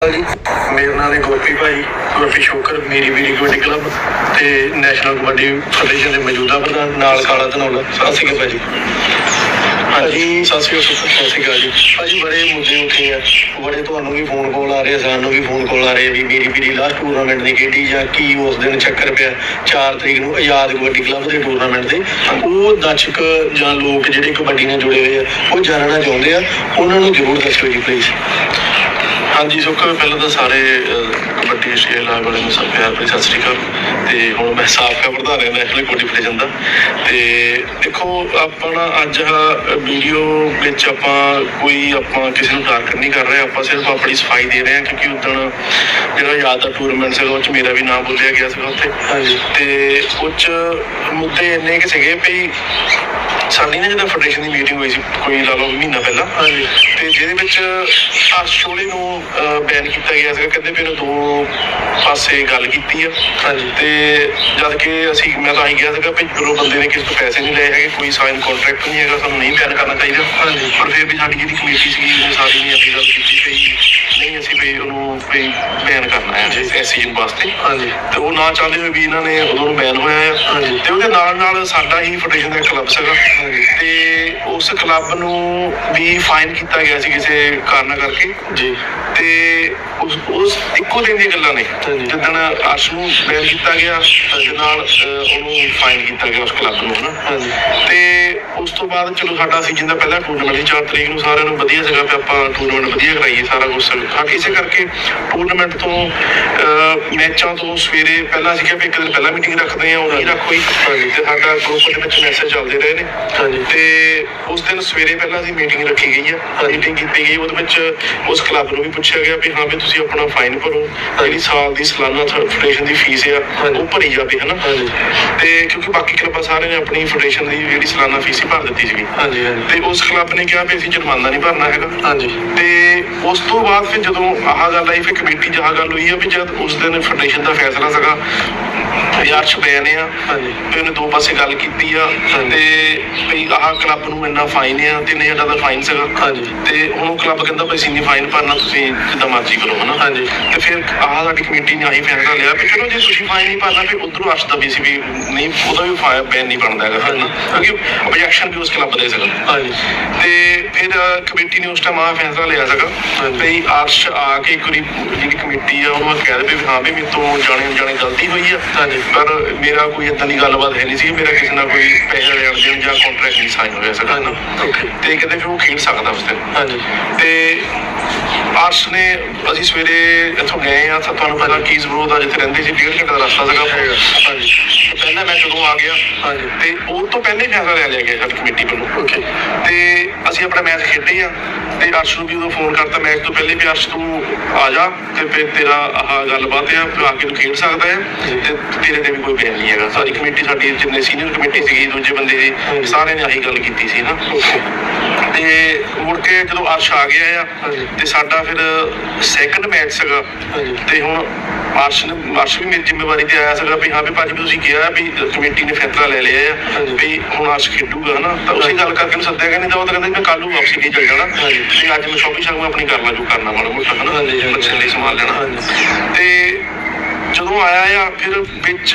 Thank you. ਮੇਰਾ ਨਾਮ ਹੈ ਗੋਪੀ ਭਾਈ ਗੋਪੀ ਸ਼ੋਕਰ ਮੇਰੀ ਵੀਰੀ ਕਬੱਡੀ ਕਲੱਬ ਤੇ ਨੈਸ਼ਨਲ ਕਬੱਡੀ ਫੈਡਰੇਸ਼ਨ ਦੇ ਮੌਜੂਦਾ ਪ੍ਰਧਾਨ ਨਾਲ ਕਾਲਾ ਧਨੌਲਾ। ਸਤਿ ਸ਼੍ਰੀ ਅਕਾਲ ਭਾਜੀ। ਹਾਂਜੀ। ਸਤਿ ਸ਼੍ਰੀ ਅਕਾਲ ਸਤਿ ਸ਼੍ਰੀ ਅਕਾਲ ਜੀ। ਭਾਜੀ ਬੜੇ ਮੁੱਦੇ ਉੱਠੇ ਆ। ਬੜੇ ਤੁਹਾਨੂੰ ਵੀ ਫੋਨ ਕਾਲ ਆ ਰਹੇ ਆ, ਸਾਨੂੰ ਵੀ ਫੋਨ ਕਾਲ ਆ ਰਹੇ ਵੀ ਮੇਰੀ ਵੀਰੀ ਲਾਸਟ ਟੂਰਨਾਮੈਂਟ ਦੀ ਖੇਡੀ ਜਾਂ ਕੀ ਉਸ ਦਿਨ ਚੱਕਰ ਪਿਆ। 4 ਤਰੀਕ ਨੂੰ ਆਜ਼ਾਦ ਕਬੱਡੀ ਕਲੱਬ ਦੇ ਟੂਰਨਾਮੈਂਟ ਦੇ ਉਹ ਦਰਸ਼ਕ ਜਾਂ ਲੋਕ ਜਿਹੜੇ ਕਬੱਡੀ ਨਾਲ ਜੁੜੇ ਹੋਏ ਆ ਉਹ ਜਾਣਨਾ ਚਾਹੁੰਦੇ ਆ। ਉਹਨਾਂ ਨੂੰ ਜ਼ਰੂਰ ਦੱਸੋ ਜੀ ਪਲੀਜ਼ ਹਾਂਜੀ ਸੁੱਖ ਪਹਿਲਾਂ ਤਾਂ ਸਾਰੇ ਕਬੱਡੀ ਆਸਟ੍ਰੇਲੀਆ ਲਾਗ ਵਾਲਿਆਂ ਨੂੰ ਸਭ ਪਿਆਰ ਭਰੀ ਸਤਿ ਸ੍ਰੀ ਅਕਾਲ। ਤੇ ਹੁਣ ਮੈਂ ਸਾਬਕਾ ਪ੍ਰਧਾਨ ਹਾਂ ਨੈਸ਼ਨਲ ਕਬੱਡੀ ਫੈਡਰੇਸ਼ਨ ਦਾ। ਤੇ ਦੇਖੋ ਆਪਣਾ ਅੱਜ ਆ ਵੀਡੀਓ ਵਿੱਚ ਆਪਾਂ ਕੋਈ ਆਪਾਂ ਕਿਸੇ ਨੂੰ ਟਾਰਗੇਟ ਨਹੀਂ ਕਰ ਰਹੇ ਆਪਾਂ ਸਿਰਫ ਆਪਣੀ ਸਫ਼ਾਈ ਦੇ ਰਹੇ ਹਾਂ ਕਿਉਂਕਿ ਉਦੋਂ ਜਿਹੜਾ ਯਾਦ ਦਾ ਟੂਰਨਾਮੈਂਟ ਸੀਗਾ ਉਹ 'ਚ ਮੇਰਾ ਵੀ ਨਾਮ ਬੋਲਿਆ ਗਿਆ ਸੀਗਾ ਉੱਥੇ। ਹਾਂਜੀ। ਤੇ 'ਚ ਮੁੱਦੇ ਇੰਨੇ ਕਿ ਸੀਗੇ ਵੀ ਸਾਡੀ ਨਾ ਜਦੋਂ ਫੈਡਰੇਸ਼ਨ ਦੀ ਮੀਟਿੰਗ ਹੋਈ ਸੀ ਕੋਈ ਲਾ ਲਓ ਮਹੀਨਾ ਪਹਿਲਾਂ। ਤੇ ਜਿਹਦੇ ਵਿੱਚ ਅਰਸ਼ ਸ਼ੋਲੇ ਨੂੰ ਬੈਨ ਕੀਤਾ ਗਿਆ ਸੀਗਾ ਕਹਿੰਦੇ ਵੀ ਇਹਨੇ ਦੋ ਪਾਸੇ ਗੱਲ ਕੀਤੀ ਆ। ਤੇ ਜਦ ਕਿ ਅਸੀਂ ਮੈਂ ਤਾਂ ਆਈ ਗਿਆ ਸੀਗਾ ਵੀ ਜਦੋਂ ਬੰਦੇ ਨੇ ਕਿਸੇ ਤੋਂ ਪੈਸੇ ਨਹੀਂ ਲਏ ਹੈਗੇ ਕੋਈ ਸਾਈਨ ਕੰਟਰੈਕਟ ਨਹੀਂ ਹੈਗਾ ਸਾਨੂੰ ਨਹੀਂ ਬੈਨ ਕਰਨਾ ਚਾਹੀਦਾ। ਪਰ ਫਿਰ ਵੀ ਸਾਡੀ ਜਿਹੜੀ ਕਮੇਟੀ ਸੀਗੀ ਉਹਨੇ ਸਾਰੀ ਨੇ ਗੱਲ ਕੀਤੀ ਵੀ ਨਹੀਂ ਅਸੀਂ ਵੀ ਉਹਨੂੰ ਵੀ ਬੈਨ ਕਰਨਾ ਹੈ ਇਸ ਸੀਜ਼ਨ ਵਾਸਤੇ ਹਾਂਜੀ। ਤੇ ਉਹ ਨਾ ਚਾਹੁੰਦੇ ਹੋਏ ਵੀ ਇਹਨਾਂ ਨੇ ਉਦੋਂ ਨੂੰ ਬੈਨ ਹੋਇਆ ਹੈ। ਤੇ ਉਹਦੇ ਨਾਲ ਨਾਲ ਸਾਡਾ ਹੀ ਫੈਡਰੇਸ਼ਨ ਦਾ ਕਲੱਬ ਸੀਗਾ। ਤੇ ਉਸ ਕਲੱਬ ਨੂੰ ਵੀ ਫਾਈਨ ਕੀਤਾ ਗਿਆ ਸੀ ਕਿਸੇ ਕਾਰਨ ਕਰਕੇ। ਜੀ। ਤੇ ਉਸ ਉਸ ਇੱਕੋ ਦਿਨ ਦੀਆਂ ਗੱਲਾਂ ਨੇ। ਜਿੱਦਣ ਅਰਸ਼ ਨੂੰ ਬੈਨ ਕੀਤਾ ਗਿਆ ਤੇ ਨਾਲ ਉਹਨੂੰ ਫਾਈਨ ਕੀਤਾ ਗਿਆ ਉਸ ਕਲੱਬ ਨੂੰ ਹਾਂਜੀ। ਤੇ ਉਸ ਤੋਂ ਬਾਅਦ ਚਲੋ ਸਾਡਾ ਸੀਜ਼ਨ ਦਾ ਪਹਿਲਾ ਟੂਰਨਾਮੈਂਟ ਸੀ 4 ਤਰੀਕ ਨੂੰ ਸਾਰਿਆਂ ਨੂੰ ਵਧੀਆ ਸੀਗਾ ਕਿ ਆਪਾਂ ਟੂਰਨਾਮੈਂਟ ਵਧੀਆ ਕਰਾਈਏ ਸਾਰਾ ਕੁਝ ਹਾਂ ਇਸੇ ਕਰਕੇ ਟੂਰਨਾਮੈਂਟ ਤੋਂ ਮੈਚਾਂ ਤੋਂ ਸਵੇਰੇ ਪਹਿਲਾਂ ਸੀਗਾ ਵੀ ਇੱਕ ਦਿਨ ਪਹਿਲਾਂ ਮੀਟਿੰਗ ਰੱਖਦੇ ਆ ਉਹ ਨਹੀਂ ਰੱਖ ਹਾਂਜੀ। ਤੇ ਸਾਡਾ ਗਰੁੱਪ ਦੇ ਵਿੱਚ ਮੈਸੇਜ ਚੱਲਦੇ ਰਹੇ ਨੇ ਹਾਂਜੀ। ਤੇ ਉਸ ਦਿਨ ਸਵੇਰੇ ਪਹਿਲਾਂ ਅਸੀਂ ਮੀਟਿੰਗ ਰੱਖੀ ਗਈ ਆ। ਮੀਟਿੰਗ ਕੀਤੀ ਗਈ ਉਹਦੇ ਵਿੱਚ ਉਸ ਕਲੱਬ ਨੂੰ ਵੀ ਪੁੱਛਿਆ ਗਿਆ ਵੀ ਹਾਂ ਵੀ ਤੁਸੀਂ ਆਪਣਾ ਫਾਈਨ ਭਰੋ ਜਿਹੜੀ ਸਾਲ ਦੀ ਸਾਲਾਨਾ ਫੈਡਰੇਸ਼ਨ ਦੀ ਫੀਸ ਆ। ਉਹ ਭਰੀ ਜਾਵੇ ਹਨਾ। ਤੇ ਕਿਉਂਕਿ ਬਾਕੀ ਕਲੱਬਾਂ ਸਾਰਿਆਂ ਨੇ ਆਪਣੀ ਫੈਡਰੇਸ਼ਨ ਦੀ ਜਿਹੜੀ ਸਾਲਾਨਾ ਫੀਸ ਹੀ ਭਰ ਦਿੱਤੀ ਸੀਗੀ। ਹਾਂਜੀ ਹਾਂਜੀ। ਤੇ ਉਸ ਕਲੱਬ ਨੇ ਕਿਹਾ ਵੀ ਅਸੀਂ ਜੁਰਮਾਨਾ ਨਹੀਂ ਭਰਨਾ ਹੈਗਾ। ਹਾਂਜੀ। ਤੇ ਉਸ ਤੋਂ ਬਾਅਦ ਫਿਰ ਜਦੋਂ ਆਹ ਗੱਲ ਆਈ ਫਿਰ ਕਮੇਟੀ 'ਚ ਆਹ ਗੱਲ ਹੋਈ ਆ ਵੀ ਜਦ ਉਸ ਦਿਨ ਫੈਡਰੇਸ਼ਨ ਦਾ ਫੈਸਲਾ ਸੀਗਾ ਯਾਰ ਛਬੈਨ ਆ। ਹਾਂਜੀ। ਤੇ ਉਹਨੇ ਦੋ ਪਾਸੇ ਗੱਲ ਕੀਤੀ ਆ। ਤੇ ਵੀ ਆਹ ਕਲੱਬ ਨੂੰ ਇੰਨਾ ਫਾਈਨ ਆ ਤੇ ਨਹੀਂ ਦਾ ਫਾਈਨ ਸੀਗਾ। ਹਾਂਜੀ। ਤੇ ਹੁਣ ਕਲੱਬ ਕਹਿੰਦਾ ਵੀ ਅਸੀਂ ਨਹੀਂ ਫਾਈਨ ਭਰਨਾ ਤੁਸੀਂ ਜਿੱਦਾਂ ਮਰਜ਼ੀ ਕਰੋ ਹਨਾ। ਹਾਂਜੀ। ਤੇ ਫਿਰ ਆਹ ਸਾਡੀ ਕਮੇਟੀ ਨੇ ਆਹੀ ਫੈਸਲਾ ਲਿਆ ਵੀ ਚਲੋ ਜੇ ਤੁਸੀਂ ਫਾਈਨ ਨਹੀਂ ਭਰਨਾ ਫਿਰ ਉਧਰੋਂ ਅਰਸ਼ ਦਾ ਵੀ ਸੀ ਵੀ ਨਹੀਂ ਉਹਦਾ ਵੀ ਫਾਈਨ ਬੈਨ ਨਹੀਂ ਬਣਦਾ ਹੈਗਾ ਨਾ ਕਿਉਂਕਿ ਆਬਜੈਕਸ਼ਨ ਵੀ ਉਸ ਕਲੱਬ ਦੇ ਸੀਗਾ ਹਾਂਜੀ ਤੇ ਫਿਰ ਕਮੇਟੀ ਨੇ ਉਸ ਟਾਈਮ ਆਹ ਫੈਸਲਾ ਲਿਆ ਸੀਗਾ। ਵੀ ਅਰਸ਼ ਆ ਕੇ ਇੱਕ ਵਾਰੀ ਜਿਹੜੀ ਕਮੇਟੀ ਆ ਉਹਨੂੰ ਕਹਿ ਦੇ ਵੀ ਹਾਂ ਵੀ ਮੇਰੇ ਤੋਂ ਜਾਣੇ ਅਣਜਾਣੇ ਗਲਤੀ ਹੋਈ ਆ ਹਾਂਜੀ। ਪਰ ਮੇਰਾ ਕੋਈ ਇਦਾਂ ਦੀ ਗੱਲਬਾਤ ਹੈ ਨਹੀਂ ਸੀ ਮੇਰਾ ਕਿਸੇ ਨਾਲ ਕੋਈ ਪੈਸੇ ਲੈਣ ਦੇਣ ਜਾਂ ਕੰਟਰੈਕਟ ਨਹੀਂ ਸਾਈਨ ਹੋਇਆ ਸੀਗਾ। ਤੇ ਕਹਿੰਦੇ ਫਿਰ ਉਹ ਖੇਡ ਸਕਦਾ ਉਸ ਦਿਨ ਹਾਂਜੀ ਤੇ ਅਰਸ਼ ਨੇ ਅਸੀਂ ਸਵੇਰੇ ਇੱਥੋਂ ਗਏ ਆ ਤਾਂ ਤੁਹਾਨੂੰ ਪਤਾ ਕੀਜ਼ ਬਰੋ ਦਾ ਜਿੱਥੇ ਰਹਿੰਦੇ ਸੀ ਡੇਢ ਘੰਟੇ ਦਾ ਰਸਤਾ ਸੀਗਾ ਹਾਂਜੀ। ਪਹਿਲਾਂ ਮੈਂ ਜਦੋਂ ਆ ਗਿਆ ਹਾਂਜੀ। ਤੇ ਉਹ ਤੋਂ ਪਹਿਲੇ ਫੈਸਲਾ ਲੈ ਲਿਆ ਗਿਆ ਸਾਡੀ ਕਮੇਟੀ ਵੱਲੋਂ। ਤੇ ਅਸੀਂ ਆਪਣਾ ਮੈਚ ਖੇਡੇ ਆ ਤੇ ਅਰਸ਼ ਨੂੰ ਵੀ ਉਦੋਂ ਫੋਨ ਕਰਤਾ ਮੈਚ ਤੋਂ ਪਹਿਲੇ ਵੀ ਅਰਸ਼ ਤੂੰ ਆ ਜਾ ਤੇ ਫਿਰ ਤੇਰਾ ਆਹ ਗੱਲਬਾਤ ਆ ਫਿਰ ਆ ਕੇ ਤੂੰ ਖੇਡ ਸਕਦਾ ਹੈ ਤੇ ਤੇਰੇ ਤੇ ਵੀ ਕੋਈ ਬੈਨ ਨਹੀਂ ਹੈਗਾ। ਸਾਰੀ ਕਮੇਟੀ ਸਾਡੀ ਜਿੰਨੇ ਸੀਨੀਅਰ ਕਮੇਟੀ ਸੀਗੀ ਦੂਜੇ ਬੰਦੇ ਦੀ ਸਾਰਿਆਂ ਨੇ ਆਹੀ ਗੱਲ ਕੀਤੀ ਸੀ ਨਾ। ਤੇ ਮੁੜ ਕੇ ਜਦੋਂ ਅਰਸ਼ ਆ ਗਿਆ ਆ। ਤੇ ਸਾਡਾ ਫਿਰ ਸੈਕੰਡ ਮੈਚ ਸੀਗਾ। ਤੇ ਹੁਣ ਅਰਸ਼ ਨੇ ਅਰਸ਼ ਵੀ ਮੇਰੀ ਜ਼ਿੰਮੇਵਾਰੀ ਤੇ ਆਇਆ ਸੀਗਾ ਵੀ ਹਾਂ ਵੀ ਭਾਜੀ ਤੁਸੀਂ ਕਿਹਾ ਵੀ ਕਮੇਟੀ ਨੇ ਫੈਸਲਾ ਲੈ ਲਿਆ ਆ। ਵੀ ਹੁਣ ਅਰਸ਼ ਖੇਡੂਗਾ ਹਨਾ ਤਾਂ ਉਸੇ ਗੱਲ ਕਰਕੇ ਸੱਦਿਆ ਕਹਿੰਦੇ ਤਾਂ ਉਹ ਤਾਂ ਕਹਿੰਦੇ ਮੈਂ ਕੱਲ ਨੂੰ ਵਾਪਸੀ ਨਹੀਂ ਚੱਲ ਜਾਣਾ। ਤੇ ਅੱਜ ਮੈਂ ਸ਼ੌਪਿੰਗ ਸ਼ਾਪਿੰਗ ਆਪਣੀ ਕਰ ਲਾਂ ਜੋ ਕਰਨਾ ਮਾੜਾ ਮੋਟਾ ਹਨਾ। ਬੱਚਿਆਂ ਲਈ ਸਮਾਨ ਲੈਣਾ। ਤੇ ਜਦੋਂ ਆਇਆ ਆ ਫਿਰ ਵਿੱਚ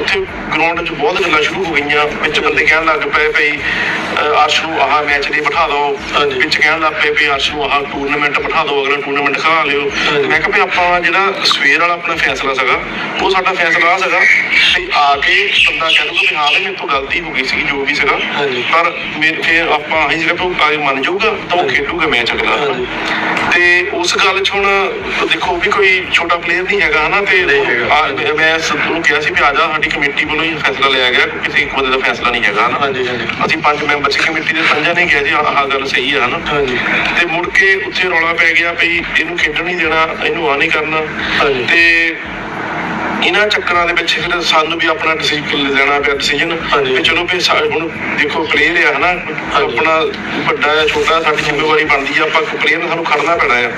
ਉੱਥੇ ਗਰਾਊਂਡ 'ਚ ਬਹੁਤ ਗੱਲਾਂ ਸ਼ੁਰੂ ਹੋ ਗਈਆਂ ਵਿੱਚ ਬੰਦੇ ਕਹਿਣ ਲੱਗ ਪਏ ਭਈ ਅਰਸ਼ ਨੂੰ ਆਹ ਮੈਚ ਲਈ ਬਿਠਾ ਦਿਓ। ਵਿੱਚ ਕਹਿਣ ਲੱਗ ਪਏ ਵੀ ਅਰਸ਼ ਨੂੰ ਆਹ ਟੂਰਨਾਮੈਂਟ ਬਿਠਾ ਦਿਓ ਅਗਲਾ ਟੂਰਨਾਮੈਂਟ ਖਾ ਲਿਓ। ਮੈਂ ਕਿਹਾ ਵੀ ਆਪਾਂ ਜਿਹੜਾ ਸਵੇਰ ਵਾਲਾ ਆਪਣਾ ਫੈਸਲਾ ਸੀਗਾ ਉਹ ਸਾਡਾ ਫੈਸਲਾ ਆ ਸੀਗਾ ਵੀ ਆ ਕੇ ਬੰਦਾ ਕਹਿ ਦੂਗਾ ਵੀ ਹਾਂ ਵੀ ਮੇਰੇ ਤੋਂ ਗਲਤੀ ਹੋ ਗਈ ਸੀ ਜੋ ਵੀ ਸੀਗਾ। ਪਰ ਮੇਰੇ ਫਿਰ ਆਪਾਂ ਅਸੀਂ ਵੀ ਉਹ ਆ ਕੇ ਮੰਨ ਜਾਊਗਾ ਤਾਂ ਉਹ। ਖੇਡੂਗਾ ਮੈਚ ਅਗਲਾ। ਤੇ ਉਸ ਗੱਲ 'ਚ ਹੁਣ ਦੇਖੋ ਵੀ ਕੋਈ ਛੋਟਾ ਪਲੇਅਰ ਨਹੀਂ ਹੈਗਾ ਹਨਾ ਤੇ। ਆ- ਮੈਂ- ਨੂੰ ਕਿਹਾ ਸੀ ਵੀ ਆ ਸਾਡੀ ਕਮੇਟੀ ਵੱਲੋਂ ਹੀ ਫੈਸਲਾ ਲਿਆ ਗਿਆ ਕੋਈ ਕਿਸੇ ਇੱਕ ਬੰਦੇ ਦਾ ਫੈਸਲਾ ਨਹੀਂ ਹੈਗਾ ਹਾਂਜੀ, ਹਾਂਜੀ। ਅਸੀਂ ਪੰਜ ਮੈਂਬਰ ਸੀ ਕਮੇਟੀ ਦੇ ਪੰਜਾਂ ਨੇ ਕਿਹਾ ਜੀ ਆਹ ਆਹ ਗੱਲ ਸਹੀ ਹੈ ਹਨਾ। ਹਾਂਜੀ। ਤੇ ਮੁੜ ਕੇ ਉੱਥੇ ਰੌਲਾ ਪੈ ਗਿਆ ਵੀ ਇਹਨੂੰ ਖੇਡਣ ਨਹੀਂ ਦੇਣਾ ਇਹਨੂੰ ਆ ਨਹੀਂ ਕਰਨਾ। ਹਾਂਜੀ। ਤੇ ਇਹਨਾਂ ਚੱਕਰਾਂ ਦੇ ਵਿੱਚ ਫਿਰ ਸਾਨੂੰ ਵੀ ਆਪਣਾ ਡਿਸੀਜਨ ਲੈਣਾ ਪਿਆ ਡਿਸੀਜਨ। ਵੀ ਚਲੋ ਵੀ ਹੁਣ ਦੇਖੋ ਪਲੇਅਰ ਆ ਹਨਾ ਆਪਣਾ ਵੱਡਾ ਹੈ ਛੋਟਾ ਸਾਡੀ ਜ਼ਿੰਮੇਵਾਰੀ ਬਣਦੀ ਆ ਆਪਾਂ ਪਲੇਅਰ ਨੂੰ ਸਾਨੂੰ ਖੜਨਾ ਪੈਣਾ ਆ।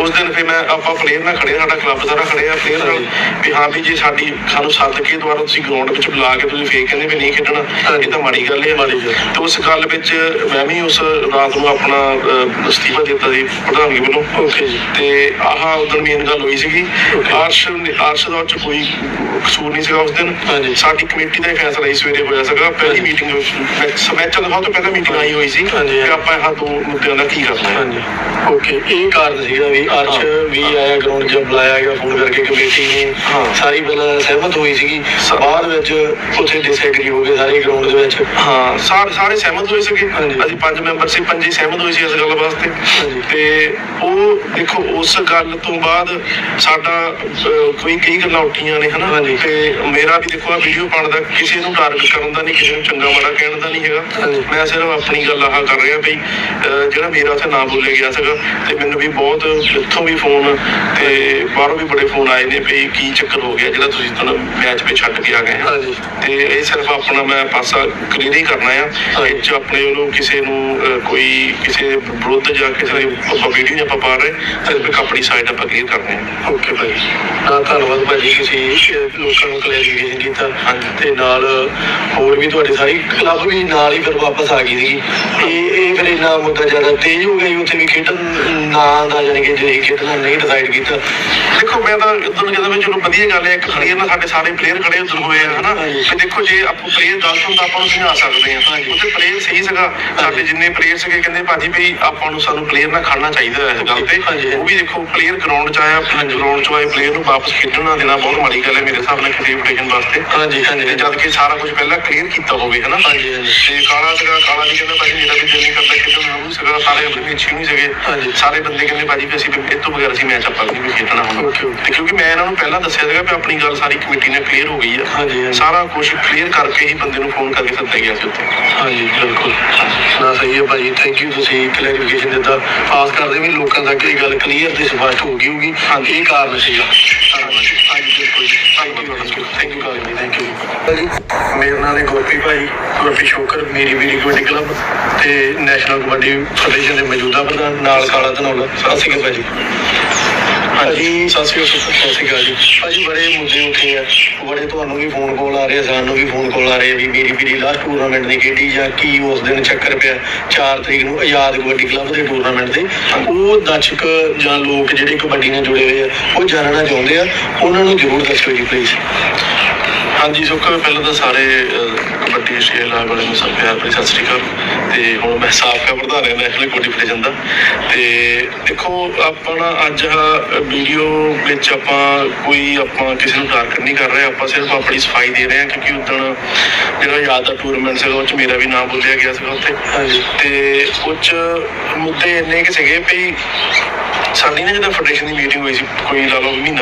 ਉਸ ਦਿਨ ਫਿਰ ਮੈਂ ਆਪਾਂ ਪਲੇਅਰ ਨਾਲ ਖੜੇ ਸਾਡਾ ਕਲੱਬ ਸਾਰਾ ਖੜੇ ਆ ਪਲੇਅਰ ਨਾਲ ਵੀ ਹਾਂ ਵੀ ਜੇ ਸਾਡੀ ਸਾਨੂੰ ਸੱਦ ਕੇ ਦੁਬਾਰਾ ਤੁਸੀਂ ਗਰਾਊਂਡ ਵਿੱਚ ਬੁਲਾ ਕੇ ਤੁਸੀਂ ਫੇਰ ਕਹਿੰਦੇ ਵੀ ਨਹੀਂ ਖੇਡਣਾ। ਇਹ ਤਾਂ ਮਾੜੀ ਗੱਲ ਹੈ ਮਾੜੀ ਗੱਲ। ਤੇ ਉਸ ਗੱਲ ਵਿੱਚ ਮੈਂ ਵੀ ਉਸ ਰਾਤ ਨੂੰ ਆਪਣਾ ਅਸਤੀਫਾ ਦਿੱਤਾ ਸੀ ਪ੍ਰਧਾਨਗੀ ਵੱਲੋਂ ਓਕੇ ਜੀ ਤੇ ਆਹ ਉਦੋਂ ਮੇਨ ਗੱਲ ਹੋਈ ਸੀਗੀ. ਆਰਸ਼ ਆਰਸ਼ ਦਾ 'ਚ ਕੋਈ ਕਸੂਰ ਨਹੀਂ ਸੀਗਾ ਉਸ ਦਿਨ। ਸਾਡੀ ਕਮੇਟੀ ਦਾ ਫੈਸਲਾ ਇਸ ਸਵੇਰੇ ਹੋਇਆ ਸੀਗਾ ਪਹਿਲੀ ਮੀਟਿੰਗ ਸਮੈਚ ਦਾ ਤੋਂ ਪਹਿਲਾਂ ਮੀਟਿੰਗ ਆਈ ਹੋਈ ਸੀ। ਕਿ ਆਪਾਂ ਇਹ ਦੋ ਮੁੱਦਿਆਂ ਦਾ ਕੀ ਕਰਨਾ ਹੈ ਹਾਂਜੀ ਓਕੇ ਇਹ ਕਾਰਨ ਸੀਗਾ ਵੀ ਅਰਸ਼। ਵੀ ਆਇਆ ਗਰਾਊਂਡ 'ਚ ਬੁਲਾਇਆ ਗਿਆ ਫੋਨ ਕਰਕੇ ਕਮੇਟੀ ਨੇ। ਸਾਰੀ ਪਹਿਲਾਂ ਸਹਿਮਤ ਹੋਈ ਸੀਗੀ ਬਾਅਦ ਵਿੱਚ ਉੱਥੇ ਡਿਸਐਗਰੀ ਹੋ ਗਏ ਸਾਰੇ ਗਰਾਊਂਡ ਦੇ ਵਿੱਚ ਹਾਂ ਸਾਰੇ ਸਾਰੇ ਸਹਿਮਤ ਹੋਏ ਸੀਗੇ। ਅਸੀਂ ਪੰਜ ਮੈਂਬਰ ਸੀ ਪੰਜੇ ਸਹਿਮਤ ਹੋਏ ਸੀ ਇਸ ਗੱਲ ਵਾਸਤੇ। ਤੇ ਉਹ ਦੇਖੋ ਉਸ ਗੱਲ ਤੋਂ ਬਾਅਦ ਸਾਡਾ ਕੋਈ ਕਈ ਗੱਲਾਂ ਉੱਠੀਆਂ ਨੇ ਹਨਾ। ਤੇ ਮੇਰਾ ਵੀ ਦੇਖੋ ਆ ਵੀਡੀਓ ਪਾਉਣ ਦਾ ਕਿਸੇ ਨੂੰ ਟਾਰਗੇਟ ਕਰਨ ਦਾ ਨਹੀਂ ਕਿਸੇ ਨੂੰ ਚੰਗਾ ਮਾੜਾ ਕਹਿਣ ਦਾ ਨਹੀਂ ਹੈਗਾ। ਮੈਂ ਸਿਰਫ ਆਪਣੀ ਗੱਲ ਆਹ ਕਰ ਰਿਹਾ ਬਈ ਜਿਹੜਾ ਮੇਰਾ ਉੱਥੇ ਨਾਮ ਬੋਲਿਆ ਗਿਆ ਸੀਗਾ ਤੇ ਮੈਨੂੰ ਵੀ ਬਹੁਤ ਇੱਥੋਂ ਵੀ ਫੋਨ ਤੇ ਬਾਹਰੋਂ ਵੀ ਬੜੇ ਫੋਨ ਆਏ ਨੇ ਵੀ ਕੀ ਚੱਕਰ ਹੋ ਗਿਆ ਜਿਹੜਾ ਤੁਸੀਂ ਤੁਹਾਨੂੰ ਮੈਚ 'ਤੇ ਛੱਡ ਕੇ ਆ ਗਏ ਹਾਂਜੀ। ਤੇ ਇਹ ਸਿਰਫ ਆਪਣਾ ਮੈਂ ਪਾਸਾ ਕਲੀਅਰ ਹੀ ਕਰਨਾ ਆ। ਇਹ 'ਚ ਆਪਣੇ ਵੱਲੋਂ ਕਿਸੇ ਨੂੰ ਕੋਈ ਕਿਸੇ ਵਿਰੁੱਧ ਜਾਂ ਕਿਸੇ ਦੇ ਆਪਾਂ ਵੀਡੀਓ ਨਹੀਂ ਆਪਾਂ ਪਾ ਰਹੇ ਸਿਰਫ ਆਪਣੀ ਸਾਈਡ ਆਪਾਂ ਕਲੀਅਰ ਕਰਨੇ ਆ। ਓਕੇ ਭਾਈ। ਨਾ ਧੰਨਵਾਦ ਤੁਸੀਂ। ਅਹ, ਲੋਕਾਂ ਨੂੰ ਕਲੈਰੀਫਿਕੇਸ਼ਨ ਕੀਤਾ ਤੇ ਨਾਲ ਹੋਰ ਵੀ ਤੁਹਾਡੀ ਸਾਰੀ ਕਲੱਬ ਵੀ ਨਾਲ ਹੀ ਫਿਰ ਵਾਪਸ ਆ ਗਈ ਸੀਗੀ ਇਹ ਇਹ ਫਿਰ ਇੰਨਾ ਮੁੱਦਾ ਜ਼ਿਆਦਾ ਤੇਜ਼ ਹੋ ਗਿਆ ਉੱਥੇ ਵੀ ਖੇਡਣ ਨਾ ਦਾ ਜਾਨੀ ਕਿ ਜੇ ਖੇਡਣਾ ਨਹੀਂ ਡਿਸਾਈਡ ਕੀਤਾ ਦੇਖੋ ਮੈਂ ਤਾਂ ਉਦੋਂ ਕਹਿੰਦਾ ਵੀ ਚਲੋ ਵਧੀਆ ਗੱਲ ਹੈ ਇੱਕ ਕਲੀਅਰ ਨਾਲ ਸਾਡੇ ਸਾਰੇ ਪਲੇਅਰ ਖੜੇ ਉਦੋਂ ਹੋਏ ਆ ਹਨਾ ਤੇ ਦੇਖੋ ਜੇ ਆਪਾਂ ਪਲੇਅਰ ਗਲਤ ਹੁੰਦਾ ਆਪਾਂ ਨੂੰ ਸਮਝਾ ਸਕਦੇ ਆ ਉੱਥੇ ਪਲੇਅਰ ਸਹੀ ਸੀਗਾ ਸਾਡੇ ਜਿੰਨੇ ਪਲੇਅਰ ਸੀਗੇ ਕਹਿੰਦੇ ਭਾਜੀ ਵੀ ਆਪਾਂ ਨੂੰ ਸਾਨੂੰ ਪਲੇਅਰ ਨਾਲ ਖੜਨਾ ਚਾਹੀਦਾ ਹੈ ਇਸ ਗੱਲ ਤੇ ਉਹ ਵੀ ਦੇਖੋ ਪਲੇਅਰ ਗਰਾਊਂਡ 'ਚ ਆਇਆ ਗਰਾਊਂਡ 'ਚ ਆਏ ਪਲੇਅਰ ਨੂੰ ਵਾਪਸ ਖੇਡਣ ਦੇਣਾ, ਬਹੁਤ ਮਾੜੀ ਗੱਲ ਹੈ ਮੇਰੇ ਹਿਸਾਬ ਨਾਲ ਕਿਸੇ ਵੀ ਵਾਸਤੇ। ਹਾਂਜੀ ਹਾਂਜੀ। ਤੇ ਜਦ ਕਿ ਸਾਰਾ ਕੁਝ ਪਹਿਲਾਂ ਕਲੀਅਰ ਕੀਤਾ ਹੋਵੇ ਹਨਾ? ਹਾਂਜੀ, ਹਾਂਜੀ। ਤੇ ਕਾਲਾ ਸੀਗਾ ਕਾਲਾ ਵੀ ਕਹਿੰਦਾ ਭਾਜੀ ਮੇਰਾ ਵੀ ਦਿਲ ਨਹੀਂ ਕਰਦਾ ਖੇਡਣ ਨੂੰ। ਉਹ ਸੀਗਾ ਸਾਰੇ ਆਪਣੇ ਅੱਛੇ ਨਹੀਂ ਸੀਗੇ। ਹਾਂਜੀ। ਸਾਰੇ ਬੰਦੇ ਕਹਿੰਦੇ ਭਾਜੀ ਵੀ ਅਸੀਂ ਇਹ ਤੋਂ ਬਗੈਰ ਅਸੀਂ ਮੈਚ ਆਪਾਂ ਨਹੀਂ ਵੀ ਖੇਡਣਾ ਹੁਣ. ਤੇ ਕਿਉਂਕਿ ਮੈਂ ਇਹਨਾਂ ਨੂੰ ਪਹਿਲਾਂ ਦੱਸਿਆ ਸੀਗਾ ਵੀ ਆਪਣੀ ਗੱਲ ਸਾਰੀ ਕਮੇਟੀ ਨਾਲ ਕਲੀਅਰ ਹੋ ਗਈ ਆ। ਹਾਂਜੀ, ਹਾਂਜੀ। ਸਾਰਾ ਕੁਝ ਕਲੀਅਰ ਕਰਕੇ ਹੀ ਬੰਦੇ ਨੂੰ ਫੋਨ ਕਰਕੇ ਸੱਦਿਆ ਗਿਆ ਸੀ ਉੱਥੇ। ਹਾਂਜੀ ਬਿਲਕੁਲ। ਨਾ ਸਹੀ ਹੈ ਭਾਜੀ। ਥੈਂਕ ਯੂ ਤੁਸੀਂ ਕਲੈਰੀਫਿਕੇਸ਼ਨ ਦਿੱਤਾ। ਆਸ ਕਰਦੇ ਵੀ ਲੋਕਾਂ ਤੱਕ ਇਹ ਗੱਲ ਕਲੀਅਰ ਤੇ ਸਪਸ਼ਟ ਹੋ ਗਈ ਹੋਊਗੀ। ਹਾਂਜੀ। ਇਹ ਕਾਰਨ ਸੀਗਾ। ਧੰਨਵਾਦ ਥੈਂਕ ਯੂ ਭਾਜੀ ਥੈਂਕ ਯੂ ਜੀ ਮੇਰਾ ਨਾਮ ਹੈ ਗੁਰਪ੍ਰੀ ਭਾਈ ਗੁਰਪ੍ਰੀ ਸ਼ੋਕਰ, ਮੇਰੀ ਵੀਰੀ ਕਬੱਡੀ ਕਲੱਬ ਤੇ ਨੈਸ਼ਨਲ ਕਬੱਡੀ ਫੈਡਰੇਸ਼ਨ ਦੇ ਮੌਜੂਦਾ ਪ੍ਰਧਾਨ ਨਾਲ ਕਾਲਾ ਧਨੌਲਾ। ਸਤਿ ਸ਼੍ਰੀ ਅਕਾਲ ਭਾਜੀ। ਭਾਜੀ ਸਤਿ ਸ਼੍ਰੀ ਅਕਾਲ ਸਤਿ ਸ਼੍ਰੀ ਅਕਾਲ ਜੀ। ਭਾਜੀ ਬੜੇ ਮੁੱਦੇ ਉੱਠੇ ਆ। ਬੜੇ ਤੁਹਾਨੂੰ ਵੀ ਫੋਨ ਕਾਲ ਆ ਰਹੇ ਸਾਨੂੰ ਵੀ ਫੋਨ ਕਾਲ ਆ ਰਹੇ ਵੀ ਮੇਰੀ ਵੀਰੀ ਲਾਸਟ ਟੂਰਨਾਮੈਂਟ ਨਹੀਂ ਖੇਡੀ ਜਾਂ ਕੀ ਉਸ ਦਿਨ ਚੱਕਰ ਪਿਆ 4 ਤਰੀਕ ਨੂੰ ਆਜ਼ਾਦ ਕਬੱਡੀ ਕਲੱਬ ਦੇ ਟੂਰਨਾਮੈਂਟ ਤੇ। ਉਹ ਦਰਸ਼ਕ ਜਾਂ ਲੋਕ ਜਿਹੜੇ ਕਬੱਡੀ ਨਾਲ ਜੁੜੇ ਹੋਏ ਆ ਉਹ ਜਾਣਨਾ ਚਾਹੁੰਦੇ ਆ ਉਹਨਾਂ ਨੂੰ ਜ਼ਰੂਰ ਦੱਸੋ ਜੀ ਪਲੀਜ਼ ਹਾਂਜੀ ਸੁੱਖ ਪਹਿਲਾਂ ਤਾਂ ਸਾਰੇ ਕਬੱਡੀ ਆਸਟ੍ਰੇਲੀਆ ਲਾਈਵ ਵਾਲਿਆਂ ਨੂੰ ਸਭ ਪਿਆਰ ਭਰੀ ਸਤਿ ਸ੍ਰੀ ਅਕਾਲ। ਤੇ ਹੁਣ ਮੈਂ ਸਾਬਕਾ ਪ੍ਰਧਾਨ ਹਾਂ ਨੈਸ਼ਨਲ ਕਬੱਡੀ ਫੈਡਰੇਸ਼ਨ ਦਾ। ਤੇ ਦੇਖੋ ਆਪਣਾ ਅੱਜ ਵੀਡੀਓ ਵਿੱਚ ਆਪਾਂ ਕੋਈ ਆਪਾਂ ਕਿਸੇ ਨੂੰ ਟਾਰਗੇਟ ਨਹੀਂ ਕਰ ਰਹੇ ਆਪਾਂ ਸਿਰਫ ਆਪਣੀ ਸਫ਼ਾਈ ਦੇ ਰਹੇ ਹਾਂ ਕਿਉਂਕਿ ਉਦੋਂ ਜਿਹੜਾ ਯਾਦ ਦਾ ਟੂਰਨਾਮੈਂਟ ਸੀਗਾ ਉਹ 'ਚ ਮੇਰਾ ਵੀ ਨਾਮ ਬੋਲਿਆ ਗਿਆ ਸੀਗਾ ਉੱਥੇ। ਹਾਂਜੀ। ਤੇ 'ਚ ਮੁੱਦੇ ਇੰਨੇ ਕਿ ਸੀਗੇ ਵੀ ਸਾਡੀ ਨਾ ਜਦੋਂ ਫੈਡਰੇਸ਼ਨ ਦੀ ਮੀਟਿੰਗ ਹੋਈ ਸੀ ਕੋਈ ਲਾ ਲਓ ਮਹੀਨਾ